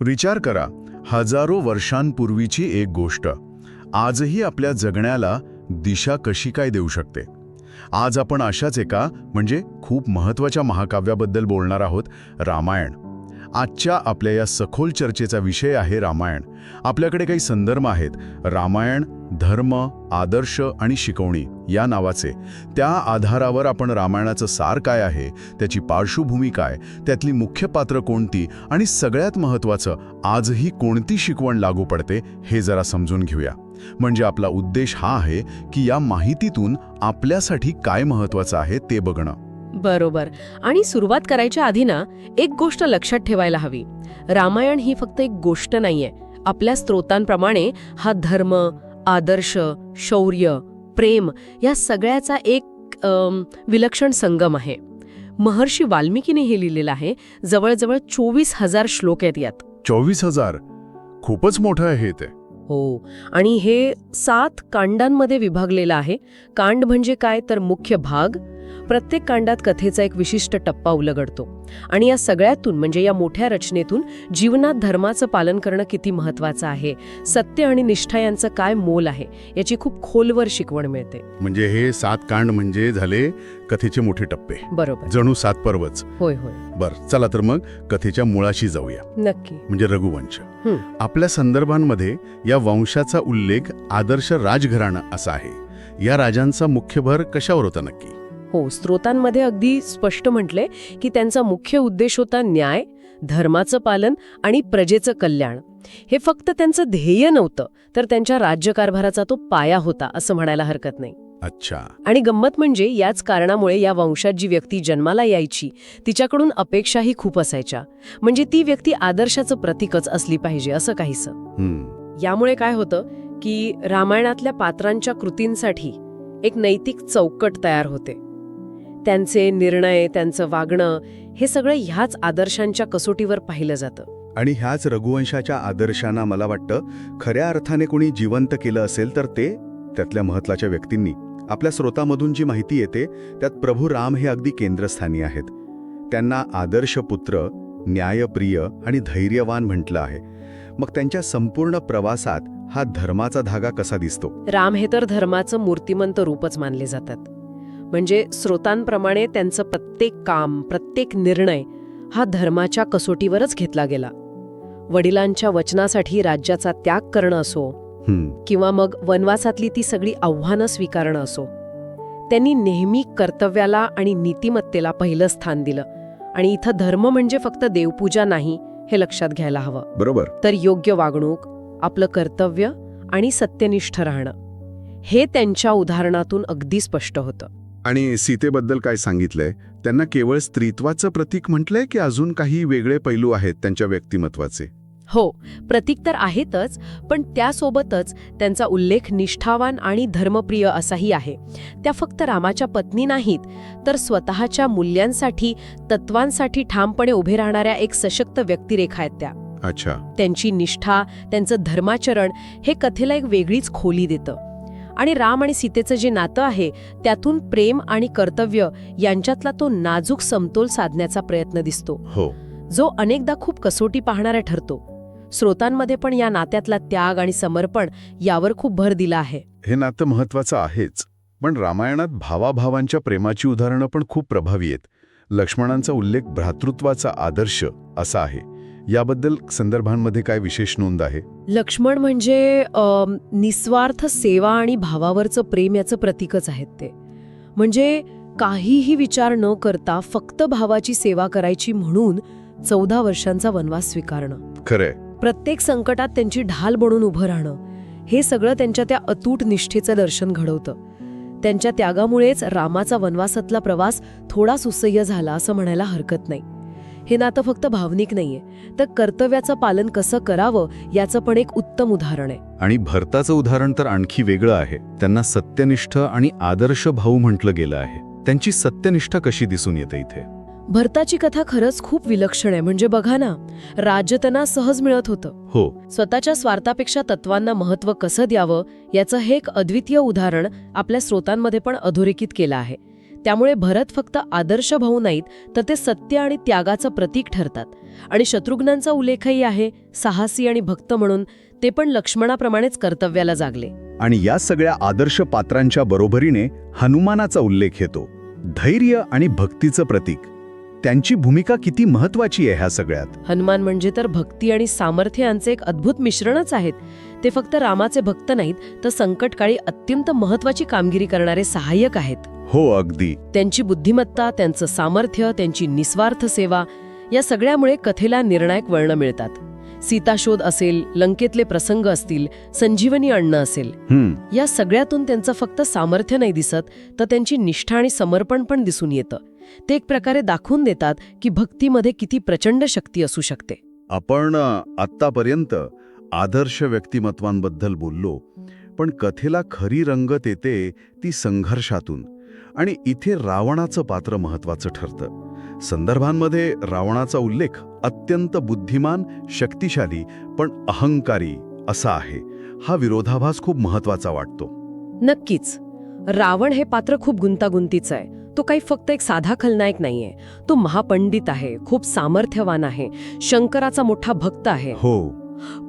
विचार करा हजारो वर्षांपूर्वीची एक गोष्ट. आजही आपल्या जगण्याला दिशा कशी काय देऊ शकते? आज आपण अशाच एका म्हणजे खूप महत्त्वाच्या महाकाव्याबद्दल बोलणार आहोत रामायण. आजच्या आपल्या या सखोल चर्चेचा विषय आहे रामायण. आपल्याकडे काही संदर्भ आहेत. रामायण धर्म आदर्श आणि शिकवणी या नावाचे. त्या आधारावर आपण रामायणाचं सार काय आहे त्याची पार्श्वभूमी काय त्यातली मुख्य पात्र कोणती आणि सगळ्यात महत्त्वाचं आजही कोणती शिकवण लागू पडते हे जरा समजून घेऊया. म्हणजे आपला उद्देश हा आहे की या माहितीतून आपल्यासाठी काय महत्त्वाचं आहे ते बघणं. बरोबर. आणि सुरुवात करायच्या आधी ना एक गोष्ट लक्षात ठेवायला हवी. रामायण ही फक्त एक गोष्ट नाहीये. आपल्या स्त्रोतांप्रमाणे हा धर्म आदर्श शौर्य प्रेम या सगळ्याचा एक अम, विलक्षण संगम आहे. महर्षी वाल्मिकीने हे लिहिलेलं आहे जवळजवळ चोवीस हजार श्लोक आहेत यात. चोवीस हजार? खूपच मोठं आहे ते. हो. आणि हे सात कांडांमध्ये विभागलेलं आहे. कांड म्हणजे काय? तर मुख्य भाग प्रत्येक कांडात कथेचा एक विशिष्ट टप्पा उलगडतो. आणि या सगळ्यातून म्हणजे या मोठ्या रचनेतून जीवनात धर्माचं पालन करणं किती महत्वाचं आहे? सत्य आणि निष्ठा यांचं काय मोल आहे? याची खूप खोलवर शिकवण मिळते. म्हणजे हे सात कांड म्हणजे झाले कथेचे मोठे टप्पे. बरोबर. जणू सात पर्वच. होय होय. बर चला तर मग कथेच्या मुळाशी जाऊया. नक्की. म्हणजे रघुवंश. आपल्या संदर्भांमध्ये या वंशाचा उल्लेख आदर्श राजघराणं असा आहे. या राजांचा मुख्य भर कशावर होता नक्की? हो स्त्रोतांमध्ये अगदी स्पष्ट म्हटले की त्यांचा मुख्य उद्देश होता न्याय धर्माचं पालन आणि प्रजेचं कल्याण. हे फक्त त्यांचं ध्येय नव्हतं तर त्यांच्या राज्यकारभाराचा तो पाया होता असं म्हणायला हरकत नाही. अच्छा. आणि गंमत म्हणजे याच कारणामुळे या वंशात जी व्यक्ती जन्माला यायची तिच्याकडून अपेक्षाही खूप असायच्या. म्हणजे ती व्यक्ती आदर्शाचं प्रतीकच असली पाहिजे असं काहीसं. यामुळे काय होतं की रामायणातल्या पात्रांच्या कृतींसाठी एक नैतिक चौकट तयार होते. त्यांचे निर्णय त्यांचं वागणं हे सगळं ह्याच आदर्शांच्या कसोटीवर पाहिलं जातं. आणि ह्याच रघुवंशाच्या आदर्शांना मला वाटतं खऱ्या अर्थाने कोणी जिवंत केलं असेल तर ते त्यातल्या महत्त्वाच्या व्यक्तींनी. आपल्या स्रोतामधून जी माहिती येते त्यात प्रभू राम हे अगदी केंद्रस्थानी आहेत. त्यांना आदर्श पुत्र न्यायप्रिय आणि धैर्यवान म्हटलं आहे. मग त्यांच्या संपूर्ण प्रवासात हा धर्माचा धागा कसा दिसतो? राम हे तर धर्माचं मूर्तिमंत रूपच मानले जातात. म्हणजे स्रोतांप्रमाणे त्यांचं प्रत्येक काम प्रत्येक निर्णय हा धर्माच्या कसोटीवरच घेतला गेला. वडिलांच्या वचनासाठी राज्याचा त्याग करणं असो किंवा मग वनवासातली ती सगळी आव्हानं स्वीकारणं असो त्यांनी नेहमी कर्तव्याला आणि नीतिमत्तेला पहिलं स्थान दिलं. आणि इथं धर्म म्हणजे फक्त देवपूजा नाही हे लक्षात घ्यायला हवं. बरोबर. तर योग्य वागणूक आपलं कर्तव्य आणि सत्यनिष्ठ राहणं हे त्यांच्या उदाहरणातून अगदी स्पष्ट होतं. आणि सीतेबद्दल काय सांगितलंय? त्यांना केवळ स्त्रीत्वाचं प्रतीक म्हटलंय की अजून काही वेगळे पैलू आहेत त्यांच्या व्यक्तिमत्वाचे? हो प्रतीक तर आहेतच पण त्यासोबतच त्यांचा उल्लेख निष्ठावान आणि धर्मप्रिय असाही आहे. त्या फक्त रामाच्या पत्नी नाहीत तर स्वतःच्या मूल्यांसाठी तत्वांसाठी ठामपणे उभे राहणाऱ्या एक सशक्त व्यक्तिरेखा आहेत त्या. अच्छा. त्यांची निष्ठा त्यांचं धर्माचरण हे कथेला एक वेगळीच खोली देतं. आणि राम आणि सीतेचं जे नातं आहे त्यातून प्रेम आणि कर्तव्य यांच्यातला तो नाजूक समतोल साधण्याचा प्रयत्न दिसतो. हो. जो अनेकदा खूप कसोटी पाहणारा ठरतो. स्रोतांमध्ये पण या नात्यातला त्याग आणि समर्पण यावर खूप भर दिला आहे. हे नातं महत्वाचं आहेच पण रामायणात भावाभावांच्या प्रेमाची उदाहरणं पण खूप प्रभावी आहेत. लक्ष्मणांचा उल्लेख भ्रातृत्वाचा आदर्श असा आहे. याबद्दल संदर्भांमध्ये काय विशेष नोंद आहे? लक्ष्मण म्हणजे निस्वार्थ सेवा आणि भावावरचं प्रेम याचं प्रतीकच आहेत ते. म्हणजे काहीही विचार न करता फक्त भावाची सेवा करायची म्हणून चौदा वर्षांचा वनवास स्वीकारणं. खरंय. प्रत्येक संकटात त्यांची ढाल बनून उभं राहणं. हे सगळं त्यांच्या त्या अतूट निष्ठेचं दर्शन घडवतं. त्यांच्या त्यागामुळेच रामाचा वनवासातला प्रवास थोडा सुसह्य झाला असं म्हणायला हरकत नाही. हे नातं फक्त भावनिक नाहीये. तर कर्तव्याचं पालन कसं करावं याचं पण एक उत्तम उदाहरण आहे. आणि भरताचं उदाहरण तर आणखी वेगळं आहे. त्यांना सत्यनिष्ठ आणि आदर्श भाऊ म्हटलं गेलं आहे. त्यांची सत्यनिष्ठा कशी दिसून येते इथे? भरताची कथा खरंच खूप विलक्षण आहे. म्हणजे बघा ना राज्य त्यांना सहज मिळत होतं. हो. स्वतःच्या स्वार्थापेक्षा तत्वांना महत्त्व कसं द्यावं याचं हे एक अद्वितीय उदाहरण आपल्या स्रोतांमध्ये पण अधोरेखित केलं आहे. त्यामुळे भरत फक्त आदर्श भाऊ नाहीत तर ते सत्य आणि त्यागाचं प्रतीक ठरतात. आणि शत्रुघ्नांचा उल्लेखही आहे साहसी आणि भक्त म्हणून ते पण लक्ष्मणाप्रमाणेच कर्तव्याला जागले. आणि या सगळ्या आदर्श पात्रांच्या बरोबरीने हनुमानाचा उल्लेख येतो धैर्य आणि भक्तीचं प्रतीक. त्यांची भूमिका किती महत्वाची आहे ह्या सगळ्यात? हनुमान म्हणजे तर भक्ती आणि सामर्थ्य यांचे एक अद्भुत मिश्रणच आहेत. ते फक्त रामाचे भक्त नाहीत तर संकटकाळी अत्यंत महत्वाची कामगिरी करणारे सहाय्यक आहेत. हो अगदी. त्यांची बुद्धिमत्ता त्यांचं सामर्थ्य त्यांची निस्वार्थ सेवा या सगळ्यामुळे कथेला निर्णायक वळण मिळतात. सीताशोध असेल लंकेतले प्रसंग असतील संजीवनी अन्न असेल हम्म. या सगळ्यातून त्यांचं फक्त सामर्थ्य नाही दिसत तर त्यांची निष्ठा आणि समर्पण पण दिसून येतं. ते एक प्रकारे दाखवून देतात की भक्तीमध्ये किती प्रचंड शक्ती असू शकते. आपण आत्तापर्यंत आदर्श व्यक्तिमत्वांबद्दल बोललो पण कथेला खरी रंगत येते ती संघर्षातून आणि इथे रावणाचं पात्र महत्वाचं ठरतं. संदर्भांमध्ये रावणाचा उल्लेख अत्यंत बुद्धिमान शक्तिशाली पण अहंकारी असा आहे. हा विरोधाभास खूप महत्त्वाचा वाटतो. नक्कीच. रावण हे पात्र खूप गुंतागुंतीचं आहे. तो काही फक्त एक साधा खलनायक नाहीये. तो महापंडित आहे खूप सामर्थ्यवान आहे शंकराचा मोठा भक्त आहे. हो.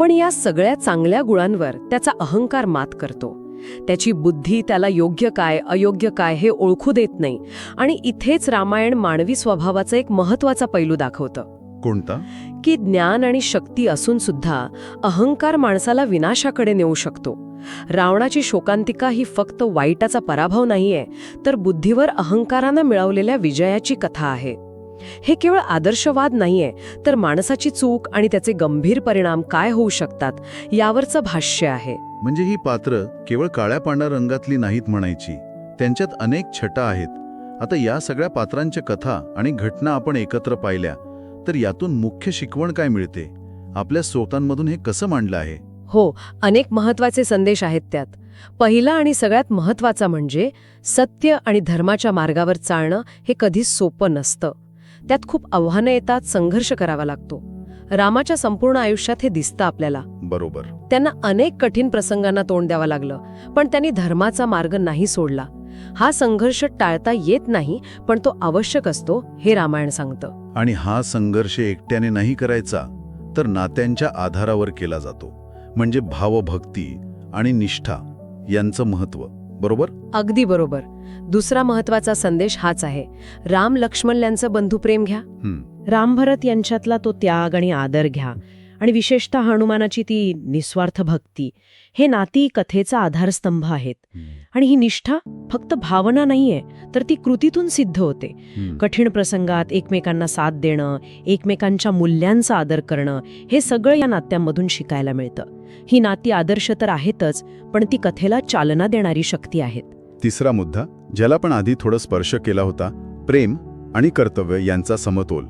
पण या सगळ्या चांगल्या गुणांवर त्याचा अहंकार मात करतो. त्याची बुद्धी त्याला योग्य काय अयोग्य काय हे ओळखू देत नाही. आणि इथेच रामायण मानवी स्वभावाचा एक महत्त्वाचा पैलू दाखवतं. कोणता? की ज्ञान आणि शक्ती असून सुद्धा अहंकार माणसाला विनाशाकडे नेऊ शकतो. रावणाची शोकांतिका ही फक्त वाईटाचा पराभव नाहीये तर बुद्धीवर अहंकारानं मिळवलेल्या विजयाची कथा आहे. हे केवळ आदर्शवाद नाहीये तर माणसाची चूक आणि त्याचे गंभीर परिणाम काय होऊ शकतात यावरचं भाष्य आहे. म्हणजे ही पात्र केवळ काळ्या पांढऱ्या रंगातली नाहीत म्हणायची. त्यांच्यात अनेक छटा आहेत. आता या सगळ्या पात्रांच्या कथा आणि घटना आपण एकत्र पाहिल्या. तर यातून मुख्य शिकवण काय मिळते? आपल्या स्रोतांमधून हे कसं मांडलं आहे? हो अनेक महत्त्वाचे संदेश आहेत त्यात. पहिला आणि सगळ्यात महत्त्वाचा म्हणजे सत्य आणि धर्माच्या मार्गावर चालणं हे कधीच सोपं नसतं. त्यात खूप आव्हानं येतात संघर्ष करावा लागतो. रामाच्या संपूर्ण आयुष्यात हे दिसतं आपल्याला. बरोबर. त्यांना अनेक कठीण प्रसंगांना तोंड द्यावं लागलं पण त्यांनी धर्माचा मार्ग नाही सोडला. हा संघर्ष टाळता येत नाही पण तो आवश्यक असतो हे रामायण सांगतं. आणि हा संघर्ष एकट्याने नाही करायचा तर नात्यांच्या आधारावर केला जातो. म्हणजे भावभक्ती आणि निष्ठा यांचं महत्त्व बरोबर? अगदी बरोबर. दुसरा महत्त्वाचा संदेश हाच आहे. राम लक्ष्मण यांचं बंधुप्रेम घ्या. हं, राम भरत यांच्यातला तो त्याग आणि आदर घ्या. आणि विशेषतः हनुमानाची ती निस्वार्थ भक्ती हे नाती कथेचा आधारस्तंभ आहेत. आणि ही निष्ठा फक्त भावना नाहीये तर ती कृतीतून सिद्ध होते. कठीण प्रसंगात एकमेकांना साथ देणं एकमेकांच्या मूल्यांचा आदर करणं हे सगळं या नात्यांमधून शिकायला मिळतं. ही नाती आदर्श तर आहेतच पण ती कथेला चालना देणारी शक्ती आहेत. तिसरा मुद्दा ज्याला पण आधी थोडं स्पर्श केला होता प्रेम आणि कर्तव्य यांचा समतोल.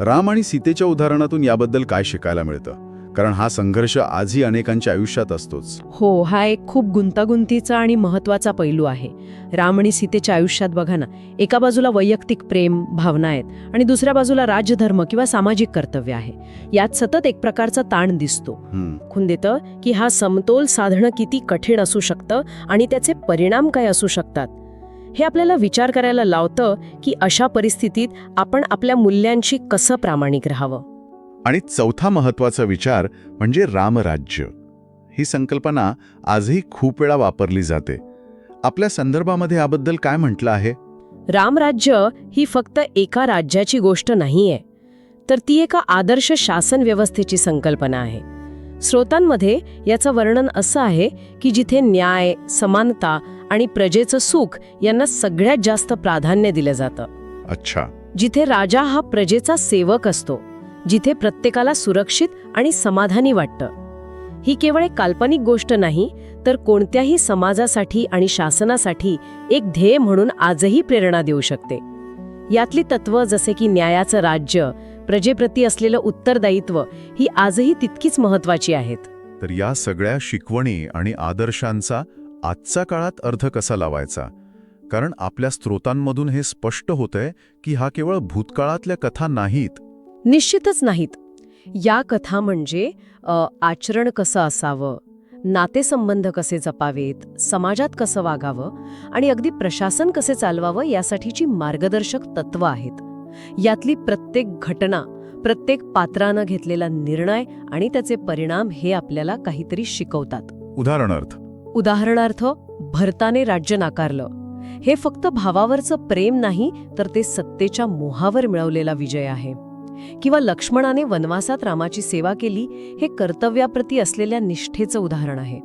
राम आणि सीतेच्या उदाहरणातून याबद्दल काय शिकायला मिळतं? कारण हा संघर्ष आजही अनेकांच्या आयुष्यात असतोच. हो हा एक खूप गुंतागुंतीचा आणि महत्त्वाचा पैलू आहे. राम आणि सीतेच्या आयुष्यात बघा ना एका बाजूला वैयक्तिक प्रेम भावना आहेत आणि दुसऱ्या बाजूला राजधर्म किंवा सामाजिक कर्तव्य आहे. यात सतत एक प्रकारचा ताण दिसतो. खून देतं की हा समतोल साधणं किती कठीण असू शकतं आणि त्याचे परिणाम काय असू शकतात? हे आपल्याला विचार करायला लावतं की अशा परिस्थितीत आपण आपल्या मूल्यांशी कसं प्रामाणिक राहावं? आणि चौथा महत्त्वाचा विचार म्हणजे रामराज्य. ही संकल्पना आजही खूप वेळा वापरली जाते. आपल्या संदर्भामध्ये याबद्दल काय म्हटलं आहे? रामराज्य ही फक्त एका राज्याची गोष्ट नाहीये तर ती एका आदर्श शासन व्यवस्थेची संकल्पना आहे. स्रोतांमध्ये याचं वर्णन असं आहे की जिथे न्याय समानता आणि प्रजेचं सुख यांना सगळ्यात जास्त प्राधान्य दिलं जातं. अच्छा. जिथे राजा हा प्रजेचा सेवक असतो जिथे प्रत्येकाला सुरक्षित आणि समाधानी वाटतं. ही केवळ एक काल्पनिक गोष्ट नाही तर कोणत्याही समाजासाठी आणि शासनासाठी एक ध्येय म्हणून आजही प्रेरणा देऊ शकते. यातली तत्व जसे की न्यायाचं राज्य प्रजेप्रती असलेलं उत्तरदायित्व ही आजही तितकीच महत्वाची आहेत. तर या सगळ्या शिकवणी आणि आदर्शांचा आजच्या काळात अर्थ कसा लावायचा? कारण आपल्या स्रोतांमधून हे स्पष्ट होतंय की हा केवळ भूतकाळातल्या कथा नाहीत. निश्चितच नाहीत. या कथा म्हणजे आचरण कसं असावं? नातेसंबंध कसे जपावेत समाजात कसं वागावं आणि अगदी प्रशासन कसे चालवावं यासाठीची मार्गदर्शक तत्त्व आहेत. यातली प्रत्येक घटना प्रत्येक पात्रानं घेतलेला निर्णय आणि त्याचे परिणाम हे आपल्याला काहीतरी शिकवतात. उदाहरणार्थ. उदाहरणार्थ भरताने राज्य नाकारलं. हे फक्त भावावरचं प्रेम नाही तर ते सत्तेच्या मोहावर मिळवलेला विजय आहे. किंवा लक्ष्मणाने वनवासात रामाची सेवा केली हे कर्तव्याप्रती असलेल्या निष्ठेचं उदाहरण आहे.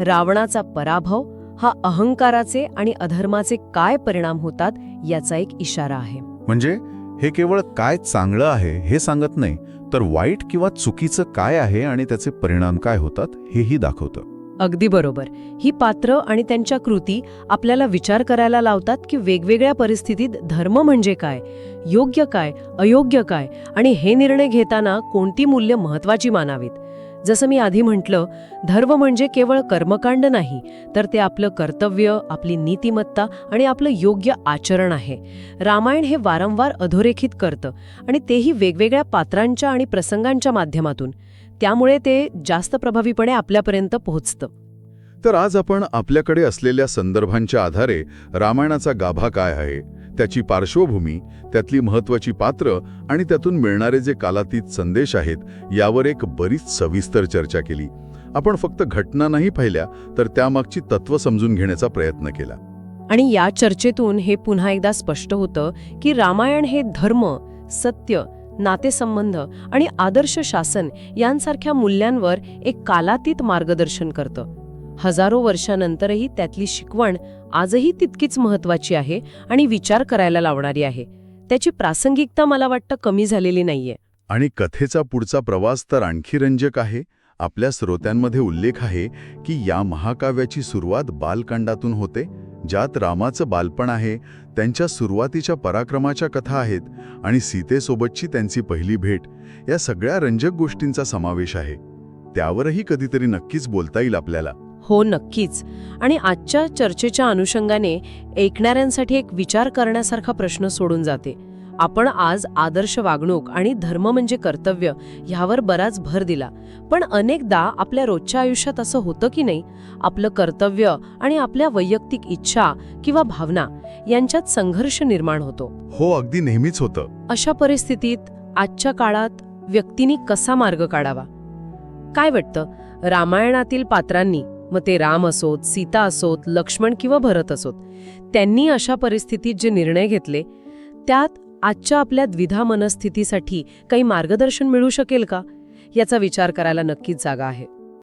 रावणाचा पराभव हा अहंकाराचे आणि अधर्माचे काय परिणाम होतात याचा एक इशारा आहे. म्हणजे हे केवळ काय चांगलं आहे हे सांगत नाही तर वाईट किंवा चुकीचं काय आहे आणि त्याचे परिणाम काय होतात हेही दाखवतं. अगदी बरोबर. ही पात्र आणि त्यांच्या कृती आपल्याला विचार करायला लावतात की वेगवेगळ्या परिस्थितीत धर्म म्हणजे काय योग्य काय अयोग्य काय आणि हे निर्णय घेताना कोणती मूल्य महत्वाची मानावीत? जसं मी आधी म्हटलं धर्म म्हणजे केवळ कर्मकांड नाही तर ते आपलं कर्तव्य आपली नीतिमत्ता आणि आपलं योग्य आचरण आहे. रामायण हे वारंवार अधोरेखित करतं आणि तेही वेगवेगळ्या पात्रांच्या आणि प्रसंगांच्या माध्यमातून. त्यामुळे ते जास्त प्रभावीपणे आपल्यापर्यंत पोहोचतं. तर आज आपण आपल्याकडे असलेल्या संदर्भांच्या आधारे रामायणाचा गाभा काय आहे त्याची पार्श्वभूमी त्यातली महत्वाची पात्र आणि त्यातून मिळणारे जे कालातीत संदेश आहेत यावर एक बरीच सविस्तर चर्चा केली. आपण फक्त घटना नाही पाहिल्या तर त्यामागची तत्व समजून घेण्याचा प्रयत्न केला. आणि या चर्चेतून हे पुन्हा एकदा स्पष्ट होतं की रामायण हे धर्म सत्य नातेसंबंध आणि आदर्श शासन यांसारख्या मूल्यांवर एक कालातीत मार्गदर्शन करतं. हजारो वर्षानंतरही त्यातली शिकवण आजही तितकीच महत्वाची आहे आणि विचार करायला लावणारी आहे. त्याची प्रासंगिकता मला वाटतं कमी झालेली नाहीये. आणि कथेचा पुढचा प्रवास तर आणखी रंजक आहे. आपल्या श्रोत्यांमध्ये उल्लेख आहे की या महाकाव्याची सुरुवात बालकांडातून होते ज्यात रामाचं बालपण आहे त्यांच्या सुरुवातीच्या पराक्रमाच्या कथा आहेत आणि सीतेसोबतची त्यांची पहिली भेट या सगळ्या रंजक गोष्टींचा समावेश आहे. त्यावरही कधीतरी नक्कीच बोलता येईल आपल्याला. हो नक्कीच. आणि आजच्या चर्चेच्या अनुषंगाने ऐकणाऱ्यांसाठी एक विचार करण्यासारखा प्रश्न सोडून जाते. आपण आज आदर्श वागणूक आणि धर्म म्हणजे कर्तव्य ह्यावर बराच भर दिला. पण अनेकदा आपल्या रोजच्या आयुष्यात असं होतं की नाही? आपलं कर्तव्य आणि आपल्या वैयक्तिक इच्छा किंवा भावना यांच्यात संघर्ष निर्माण होतो. हो अगदी नेहमीच होतं. अशा परिस्थितीत आजच्या काळात व्यक्तींनी कसा मार्ग काढावा? काय वाटतं? रामायणातील पात्रांनी मग ते राम असोत सीता असोत लक्ष्मण किंवा भरत असोत त्यांनी अशा परिस्थितीत जे निर्णय घेतले त्यात आजच्या आपल्या द्विधा मनस्थितीसाठी काही मार्गदर्शन मिळू शकेल का? याचा विचार करायला नक्कीच जागा आहे.